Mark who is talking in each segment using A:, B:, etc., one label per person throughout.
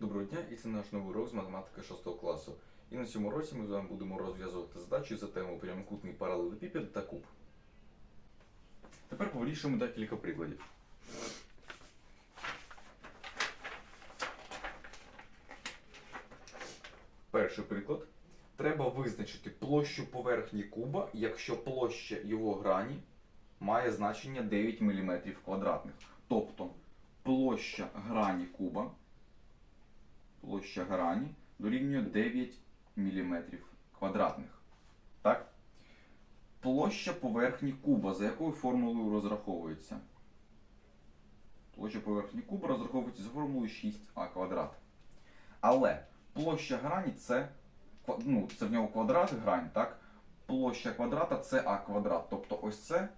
A: Доброго дня, і це наш новий урок з математики 6 класу. І на цьому році ми з вами будемо розв'язувати задачі за темою прямокутний паралелепіпед та куб. Тепер повирішуємо декілька прикладів. Перший приклад. Треба визначити площу поверхні куба, якщо площа його грані має значення 9 мм квадратних. Тобто площа грані куба площа грані дорівнює 9 мм квадратних. Так? Площа поверхні куба, за якою формулою розраховується? Площа поверхні куба розраховується за формулою 6а квадрат. Але площа грані це, ну, це в нього квадрат грань, так? Площа квадрата це а квадрат. Тобто ось це,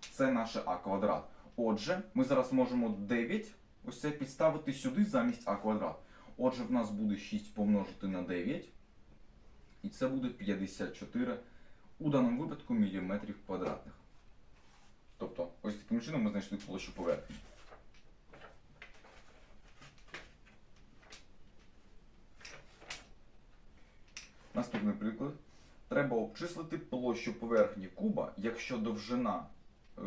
A: це наше а квадрат. Отже, ми зараз можемо 9 ось це підставити сюди замість а квадрат. Отже, в нас буде 6 помножити на 9. І це буде 54 у даному випадку міліметрів квадратних. Тобто, ось таким чином ми знайшли площу поверхні. Наступний приклад. Треба обчислити площу поверхні куба, якщо довжина е,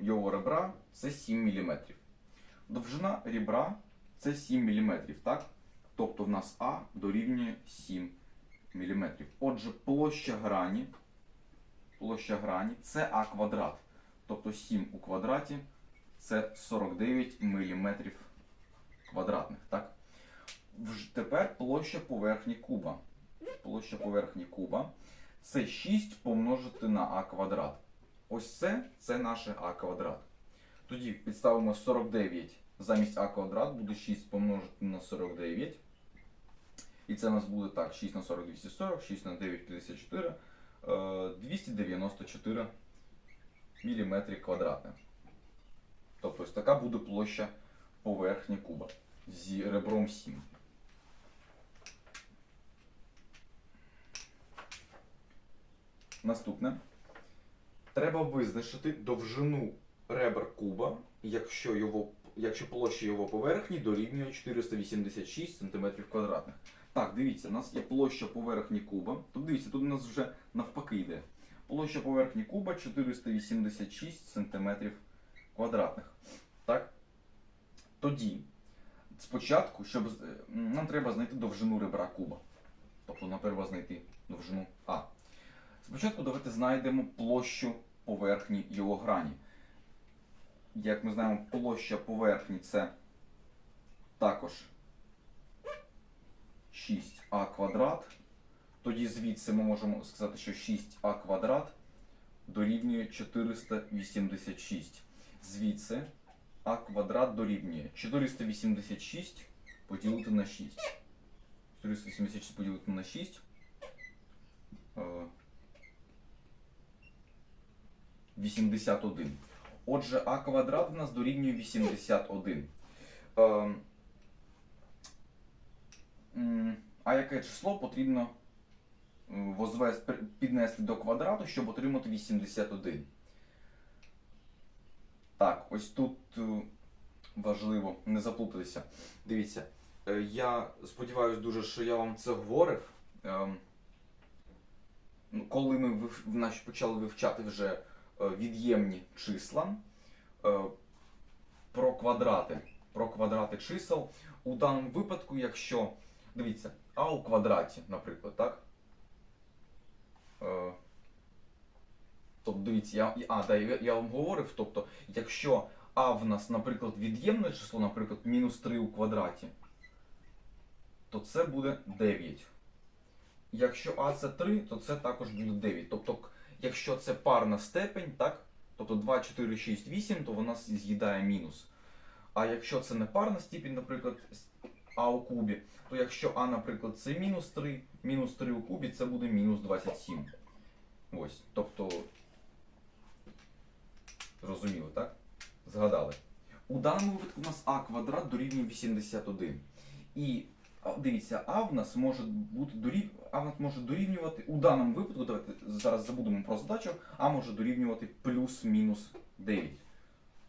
A: його ребра це 7 мм. Довжина ребра це 7 мм, так? Тобто в нас А дорівнює 7 мм. Отже, площа грані, площа грані це А квадрат. Тобто 7 у квадраті це 49 мм квадратних. Так? Тепер площа поверхні куба. Площа поверхні куба це 6 помножити на А квадрат. Ось це, це наше А квадрат. Тоді підставимо 49 замість А квадрат, буде 6 помножити на 49. І це у нас буде так, 6 на 40 240, 6 на 9 54, е, 294 мм квадратних. Тобто ось така буде площа поверхні куба зі ребром 7. Наступне. Треба визначити довжину ребер куба, якщо, його, якщо площа його поверхні дорівнює 486 см квадратних. Так, дивіться, у нас є площа поверхні куба. Тут дивіться, тут у нас вже навпаки йде. Площа поверхні куба 486 см квадратних. Так? Тоді, спочатку, щоб нам треба знайти довжину ребра куба. Тобто нам треба знайти довжину А. Спочатку давайте знайдемо площу поверхні його грані. Як ми знаємо, площа поверхні це також 6а квадрат. Тоді звідси ми можемо сказати, що 6а квадрат дорівнює 486. Звідси а квадрат дорівнює 486 поділити на 6. 486 поділити на 6. Е, 81. Отже, а квадрат у нас дорівнює 81. А яке число потрібно е, піднести до квадрату, щоб отримати 81? Так, ось тут е, важливо не заплутатися. Дивіться, е, я сподіваюся дуже, що я вам це говорив. Ем, ну, Коли ми почали вивчати вже від'ємні числа про квадрати. Про квадрати чисел. У даному випадку, якщо, дивіться, а у квадраті, наприклад, так? Е, Тобто, дивіться, я, а, да, я, я вам говорив, тобто, якщо а в нас, наприклад, від'ємне число, наприклад, мінус 3 у квадраті, то це буде 9. Якщо а це 3, то це також буде 9. Тобто, якщо це парна степень, так? Тобто 2, 4, 6, 8, то вона з'їдає мінус. А якщо це не парна степень, наприклад, а у кубі, то якщо а, наприклад, це мінус 3, мінус 3 у кубі, це буде мінус 27. Ось. Тобто, зрозуміло, так? Згадали. У даному випадку у нас а квадрат дорівнює 81. І дивіться, а в нас може бути дорів... а в нас може дорівнювати у даному випадку, давайте зараз забудемо про задачу, а може дорівнювати плюс-мінус 9.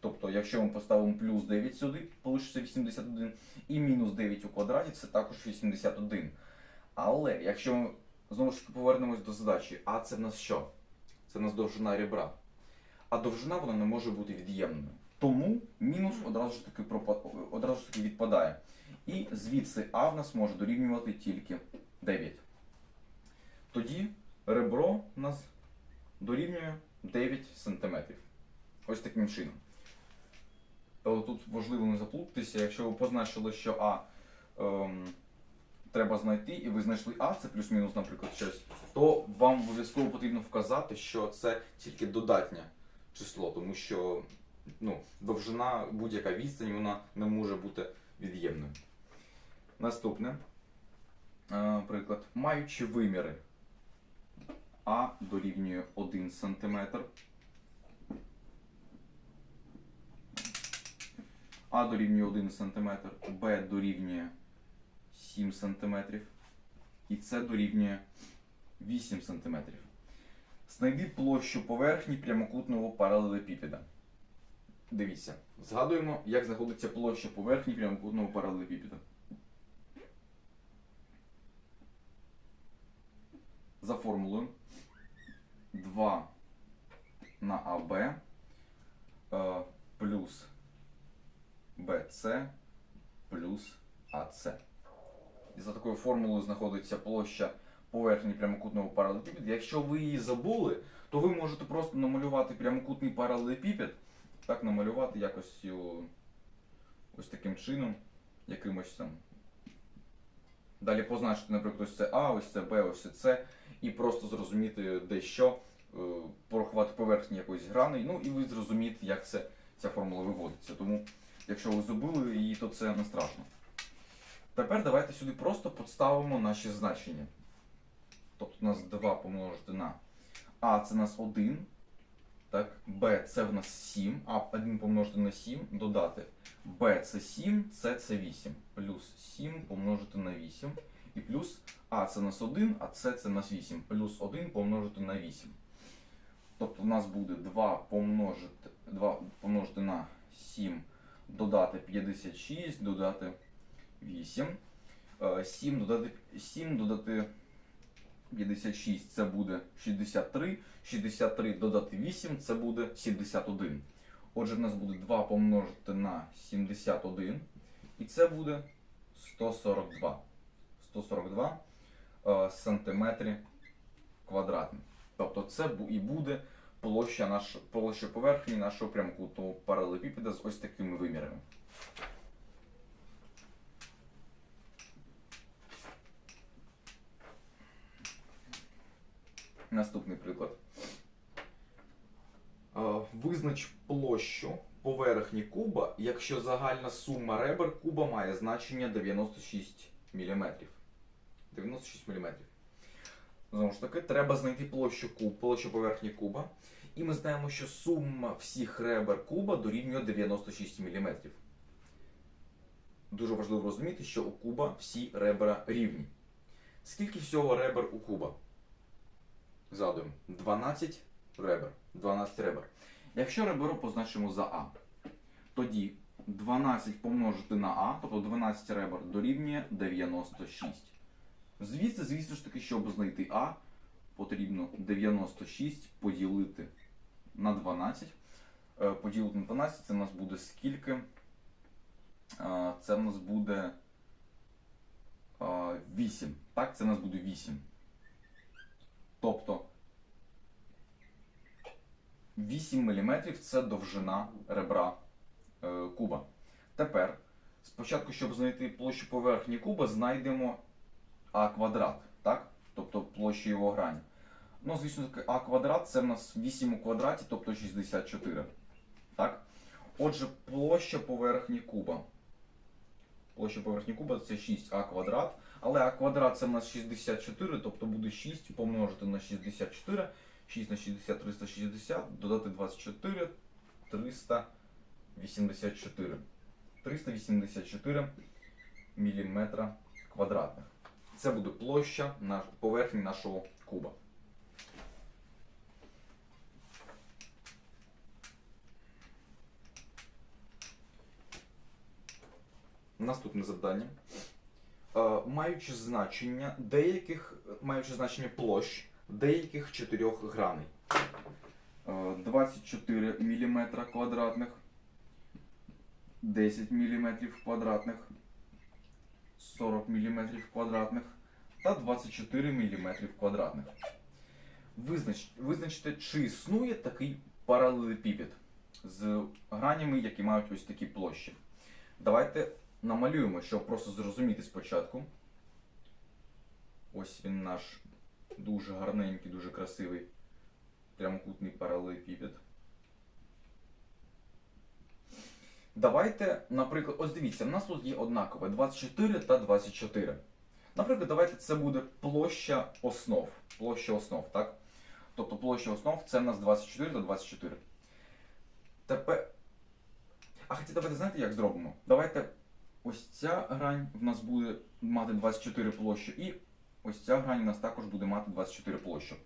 A: Тобто, якщо ми поставимо плюс 9 сюди, залишиться 81, і мінус 9 у квадраті це також 81. Але якщо ми знову ж таки повернемось до задачі, а це в нас що? Це в нас довжина ребра. А довжина вона не може бути від'ємною. Тому мінус одразу ж таки одразу ж таки відпадає. І звідси А в нас може дорівнювати тільки 9. Тоді ребро в нас дорівнює 9 см. Ось таким чином. Але тут важливо не заплутатися, якщо ви позначили, що А ем, треба знайти, і ви знайшли А, це плюс-мінус, наприклад, щось, то вам обов'язково потрібно вказати, що це тільки додатнє число, тому що ну, довжина, будь-яка відстань, вона не може бути від'ємною. Наступне. Е, приклад. Маючи виміри А дорівнює 1 см. А дорівнює 1 см, Б дорівнює 7 см і С дорівнює 8 см. Знайди площу поверхні прямокутного паралелепіпеда. Дивіться, згадуємо, як знаходиться площа поверхні прямокутного паралелепіпеда. За формулою 2 на АБ е, плюс БЦ плюс АЦ. І за такою формулою знаходиться площа поверхні прямокутного паралелепіпеда. Якщо ви її забули, то ви можете просто намалювати прямокутний паралелепіпед, так намалювати якось ось таким чином, якимось там. Далі позначити, наприклад, ось це А, ось це Б, ось це С, і просто зрозуміти де що, е, порахувати поверхні якоїсь грани, ну і ви зрозумієте, як це, ця формула виводиться. Тому, якщо ви забули її, то це не страшно. Тепер давайте сюди просто підставимо наші значення. Тобто у нас 2 помножити на А це у нас 1, так, Б це в нас 7, а 1 помножити на 7, додати Б це 7, С це 8, плюс 7 помножити на 8, і плюс А це нас 1, а С це нас 8, плюс 1 помножити на 8. Тобто у нас буде 2 помножити, 2 помножити на 7, додати 56, додати 8. Е, 7 додати, 7 додати 56 це буде 63. 63 додати 8 це буде 71. Отже, в нас буде 2 помножити на 71. І це буде 142. 142 е, сантиметри квадратні. Тобто це і буде площа, наш, площа поверхні нашого прямокутного паралелепіпеда з ось такими вимірами. Наступний приклад. Визнач площу поверхні куба, якщо загальна сума ребер куба має значення 96 мм. 96 мм. Знову ж таки, треба знайти площу куб, площу поверхні куба. І ми знаємо, що сума всіх ребер куба дорівнює 96 мм. Дуже важливо розуміти, що у куба всі ребра рівні. Скільки всього ребер у куба? Згадуємо. 12 ребер. 12 ребер. Якщо ребро позначимо за А, тоді 12 помножити на А, тобто 12 ребер дорівнює 96. Звідси, звісно ж таки, щоб знайти А, потрібно 96 поділити на 12. Е, Поділити на 12 це в нас буде скільки? Е, Це в нас буде е, 8. Так, це в нас буде 8. Тобто 8 мм це довжина ребра е, куба. Тепер, спочатку, щоб знайти площу поверхні куба, знайдемо А квадрат, так? тобто площу його грані. Ну, звісно, А квадрат це в нас 8 у квадраті, тобто 64. Так? Отже, площа поверхні куба. Площа поверхні куба це 6а квадрат. Але а квадрат це в нас 64, тобто буде 6 помножити на 64. 6 на 60 360, додати 24 384. 384 мм квадратних. Це буде площа поверхні нашого куба. Наступне завдання. Е, маючи значення деяких, маючи значення площ деяких чотирьох граней. Е, 24 мм квадратних, 10 мм квадратних, 40 мм квадратних та 24 мм квадратних. Визнач, визначте, чи існує такий паралелепіпед з гранями, які мають ось такі площі. Давайте намалюємо, щоб просто зрозуміти спочатку. Ось він наш дуже гарненький, дуже красивий прямокутний паралелепіпед. Давайте, наприклад, ось дивіться, в нас тут є однакове 24 та 24. Наприклад, давайте це буде площа основ. Площа основ, так? Тобто площа основ це в нас 24 та 24. Тепер. А хоча давайте знаєте, як зробимо? Давайте ось ця грань в нас буде мати 24 площу, і ось ця грань у нас також буде мати 24 площу.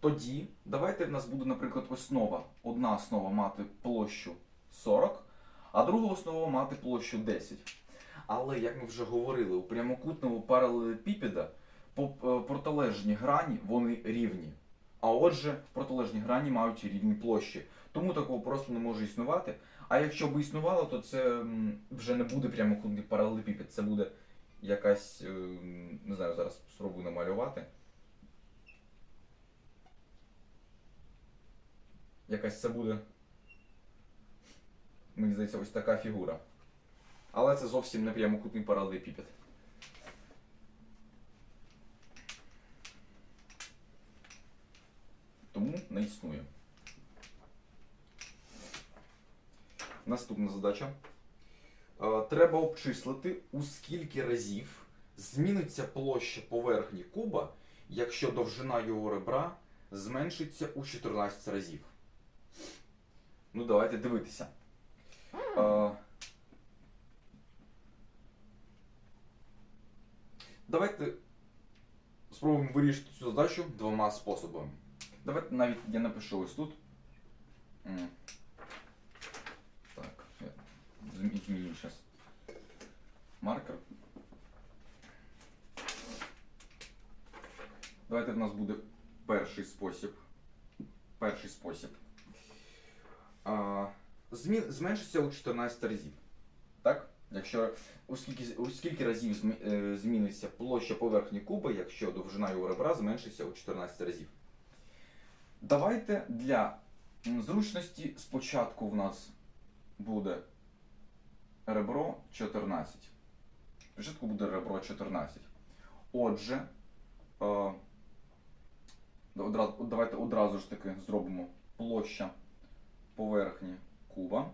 A: Тоді давайте в нас буде, наприклад, основа. Одна основа мати площу 40, а друга основа мати площу 10. Але, як ми вже говорили, у прямокутному паралелепіпеда по- е, протилежні грані вони рівні. А отже, протилежні грані мають рівні площі. Тому такого просто не може існувати. А якщо б існувало, то це вже не буде прямокутний паралелепіпед. Це буде якась, е, не знаю, зараз спробую намалювати. Якась це буде. Мені здається, ось така фігура. Але це зовсім не прямокутний паралелепіпед. Тому не існує. Наступна задача. Е, Треба обчислити, у скільки разів зміниться площа поверхні куба, якщо довжина його ребра зменшиться у 14 разів. Ну, давайте дивитися. Е, Давайте спробуємо вирішити цю задачу двома способами. Давайте навіть я напишу ось тут. Так, я зміню зараз маркер. Давайте в нас буде перший спосіб. Перший спосіб. А, змі... Зменшиться у 14 разів. Так? Якщо у скільки, у скільки разів е, зміниться площа поверхні куба, якщо довжина його ребра зменшиться у 14 разів. Давайте для зручності спочатку в нас буде ребро 14. Спочатку буде ребро 14. Отже, е, давайте одразу ж таки зробимо площа поверхні куба.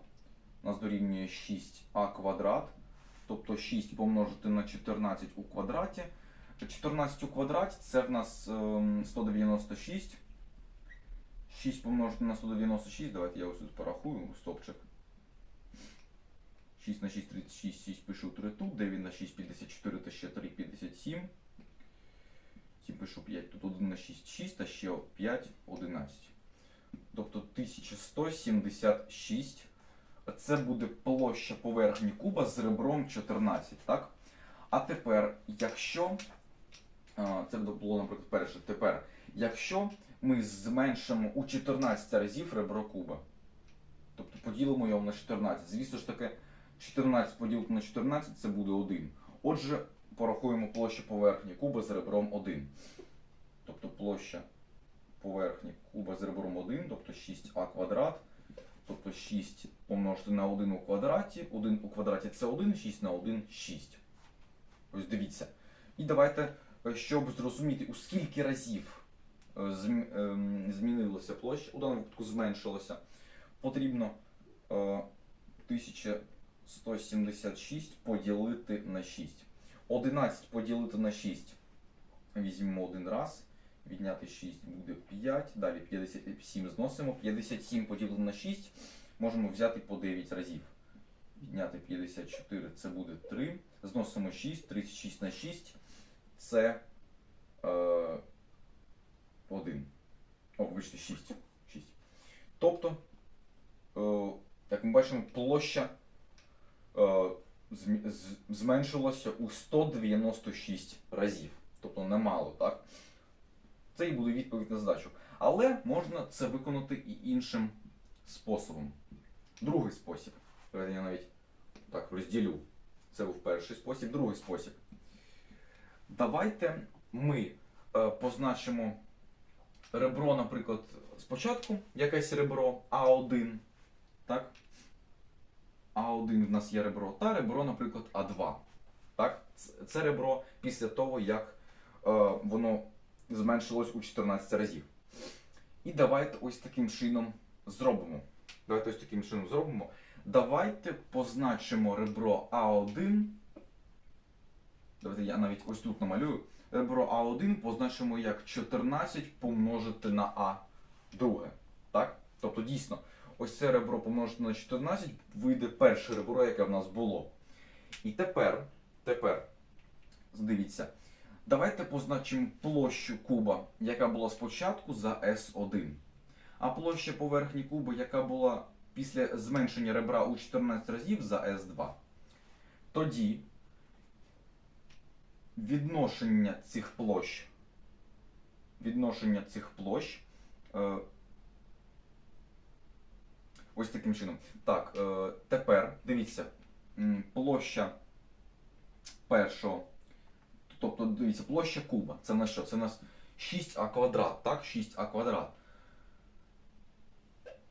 A: У нас дорівнює 6а квадрат. Тобто 6 помножити на 14 у квадраті. 14 у квадраті це в нас ем, 196. 6 помножити на 196, давайте я ось тут порахую стопчик. 6 на 6 36, 6 пишу 3 тут, 9 на 6 54 та ще 3 57. 7 пишу 5, тут 1 на 6 6 та ще 5 11. Тобто 1176. Це буде площа поверхні куба з ребром 14, так? А тепер, якщо. Це було, наприклад, перше. Тепер, якщо ми зменшимо у 14 разів ребро куба, тобто поділимо його на 14. Звісно ж таки, 14 поділити на 14 це буде 1. Отже, порахуємо площу поверхні куба з ребром 1. Тобто площа поверхні куба з ребром 1, тобто 6а квадрат. Тобто 6 помножити на 1 у квадраті. 1 у квадраті це 1, 6 на 1 6. Ось дивіться. І давайте, е, щоб зрозуміти, у скільки разів змінилася площа, у даному випадку зменшилося, потрібно е, 1176 поділити на 6. 11 поділити на 6 візьмемо один раз. Відняти 6 буде 5, далі 57 зносимо. 57 поділити на 6 можемо взяти по 9 разів. Відняти 54 це буде 3. Зносимо 6, 36 на 6 це е, 1. О, вибачте, 6. 6. Тобто, е, як ми бачимо, площа е, зм- з- зменшилося у 196 разів. Тобто немало, так? Це і буде відповідь на задачу. Але можна це виконати і іншим способом. Другий спосіб. Я навіть так розділю. Це був перший спосіб, другий спосіб. Давайте ми е, позначимо ребро, наприклад, спочатку якесь ребро А1. Так? А1 в нас є ребро, та ребро, наприклад, А2. Так? Це- ребро після того, як е, воно зменшилось у 14 разів. І давайте ось таким чином зробимо. Давайте ось таким чином зробимо. Давайте позначимо ребро А1. Давайте я навіть ось тут намалюю. Ребро А1 позначимо як 14 помножити на А2. Так? Тобто дійсно, ось це ребро помножити на 14 вийде перше ребро, яке в нас було. І тепер, тепер, дивіться, давайте позначимо площу куба, яка була спочатку за S1. А площа поверхні куба, яка була після зменшення ребра у 14 разів за S2. Тоді відношення цих площ, відношення цих площ. Е, ось таким чином. Так, е, тепер дивіться, площа першого. Тобто, дивіться, площа куба. Це на що? Це у нас 6а квадрат, так? 6а квадрат.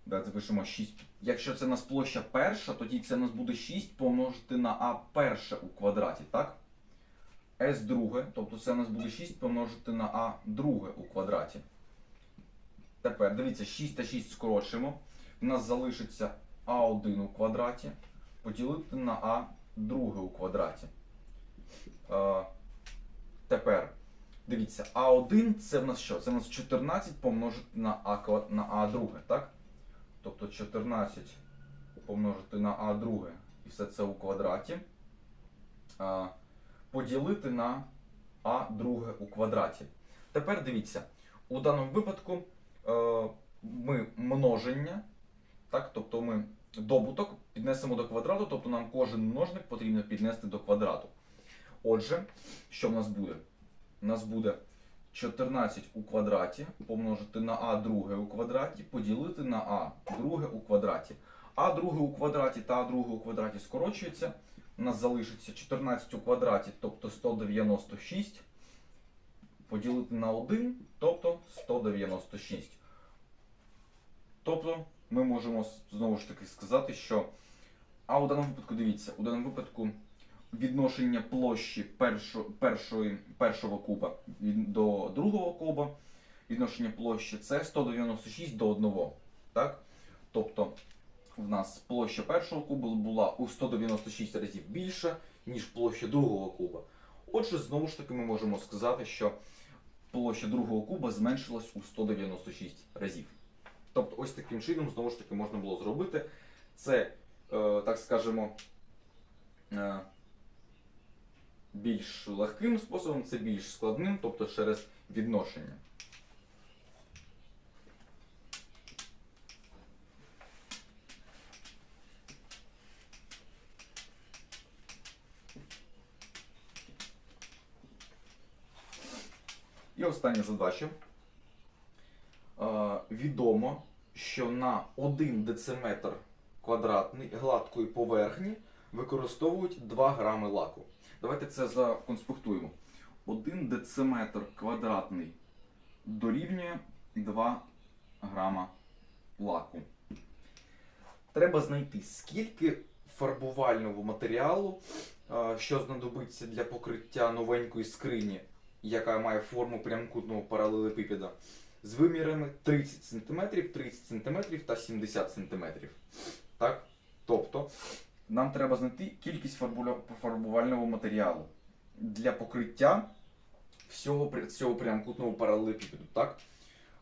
A: Давайте запишемо 6. Якщо це у нас площа перша, тоді це у нас буде 6 помножити на а перше у квадраті, так? С друге, тобто це у нас буде 6 помножити на а друге у квадраті. Тепер дивіться, 6 та 6 скорочимо. У нас залишиться а1 у квадраті поділити на а друге у квадраті. Е, тепер дивіться, а1 це в нас що? Це в нас 14 помножити на а, на а друге, так? Тобто 14 помножити на а друге і все це у квадраті. А, поділити на а друге у квадраті. Тепер дивіться, у даному випадку е, ми множення, так, тобто ми добуток піднесемо до квадрату, тобто нам кожен множник потрібно піднести до квадрату. Отже, що в нас буде? У нас буде 14 у квадраті помножити на а друге у квадраті, поділити на а друге у квадраті. А друге у квадраті та а друге у квадраті скорочується. У нас залишиться 14 у квадраті, тобто 196. Поділити на 1, тобто 196. Тобто ми можемо знову ж таки сказати, що. А у даному випадку, дивіться, у даному випадку відношення площі першо, першої, першого куба до другого куба, відношення площі це 196 до 1. Так? Тобто в нас площа першого куба була у 196 разів більша, ніж площа другого куба. Отже, знову ж таки, ми можемо сказати, що площа другого куба зменшилась у 196 разів. Тобто, ось таким чином, знову ж таки, можна було зробити. Це, е, так скажемо, е, більш легким способом, це більш складним, тобто через відношення. І остання задача. Е, відомо, що на 1 дециметр квадратний гладкої поверхні використовують 2 грами лаку. Давайте це законспектуємо. 1 дециметр квадратний дорівнює 2 грама лаку. Треба знайти, скільки фарбувального матеріалу, е, що знадобиться для покриття новенької скрині, яка має форму прямокутного паралелепіпеда, з вимірами 30 см, 30 см та 70 см. Так? Тобто нам треба знайти кількість фарбувального матеріалу для покриття всього, цього прямокутного паралелепіпеду. Так?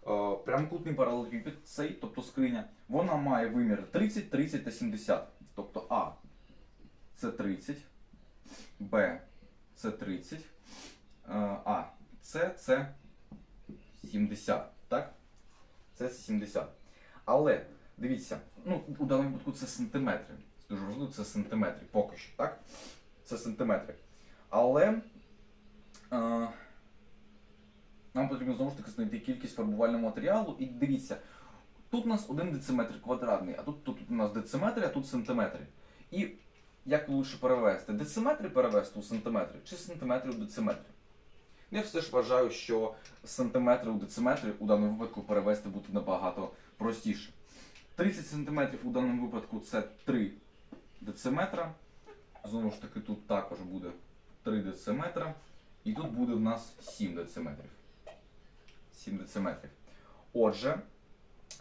A: Е, Прямокутний паралелепіпед, цей, тобто скриня, вона має виміри 30, 30 та 70. Тобто А це 30, Б це 30, е, А це, це 70. Так? Це 70. Але дивіться, ну, у даному випадку це сантиметри. дуже важливо, це сантиметри. Поки що, так? Це сантиметри. Але е, нам потрібно знову ж таки знайти кількість фарбувального матеріалу. І дивіться, тут у нас один дециметр квадратний, а тут, тут у нас дециметри, а тут сантиметри. І як лучше перевести? Дециметри перевести у сантиметри чи сантиметри у дециметри? Я все ж вважаю, що сантиметри у дециметри у даному випадку перевести буде набагато простіше. 30 см у даному випадку це 3 дециметра. Знову ж таки, тут також буде 3 дециметра. І тут буде в нас 7 дециметрів. 7 дециметрів. Отже,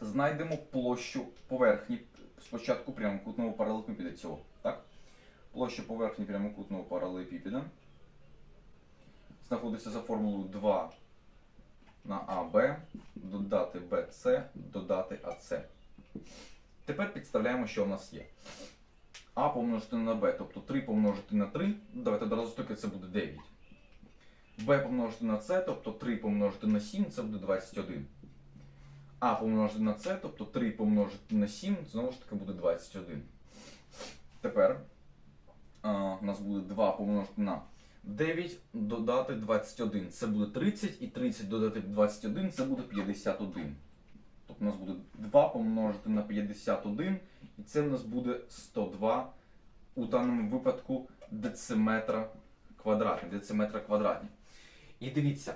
A: знайдемо площу поверхні спочатку прямокутного паралелепіпіда цього. Так? Площа поверхні прямокутного паралелепіпіда знаходиться за формулою 2 на АБ, додати BC, додати АС. Тепер підставляємо, що у нас є. А помножити на Б, тобто 3 помножити на 3, давайте одразу таки це буде 9. Б помножити на С, тобто 3 помножити на 7, це буде 21. А помножити на С, тобто 3 помножити на 7, знову ж таки буде 21. Тепер а, у нас буде 2 помножити на 9 додати 21. Це буде 30, і 30 додати 21, це буде 51. Тобто у нас буде 2 помножити на 51, і це в нас буде 102 у даному випадку дециметра квадратних. Дециметра квадратні. І дивіться,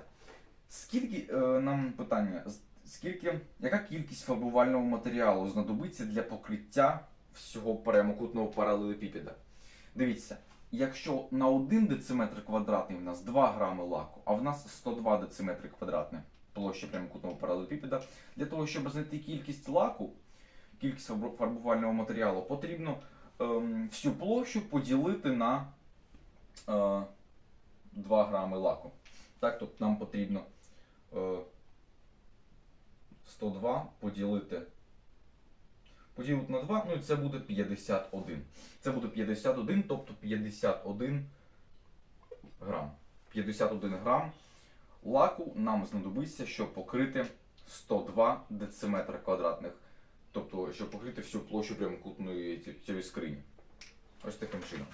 A: скільки е, нам питання, скільки, яка кількість фарбувального матеріалу знадобиться для покриття всього прямокутного паралелепіпіда? Дивіться, якщо на 1 дециметр квадратний в нас 2 грами лаку, а в нас 102 дециметри квадратні площа прямокутного паралелепіпіда, для того, щоб знайти кількість лаку, кількість фарбувального матеріалу, потрібно ем, всю площу поділити на е, 2 грами лаку. Так, тобто нам потрібно е, 102 поділити. Поділити на 2, ну і це буде 51. Це буде 51, тобто 51 грам. 51 грам лаку нам знадобиться, щоб покрити 102 дециметра квадратних. Тобто, щоб покрити всю площу прямокутної цієї скрині. Ось таким чином.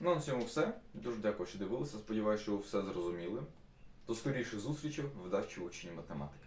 A: Ну, на цьому все. Дуже дякую, що дивилися. Сподіваюся, що ви все зрозуміли. До скоріших зустрічей вдачі учні математики.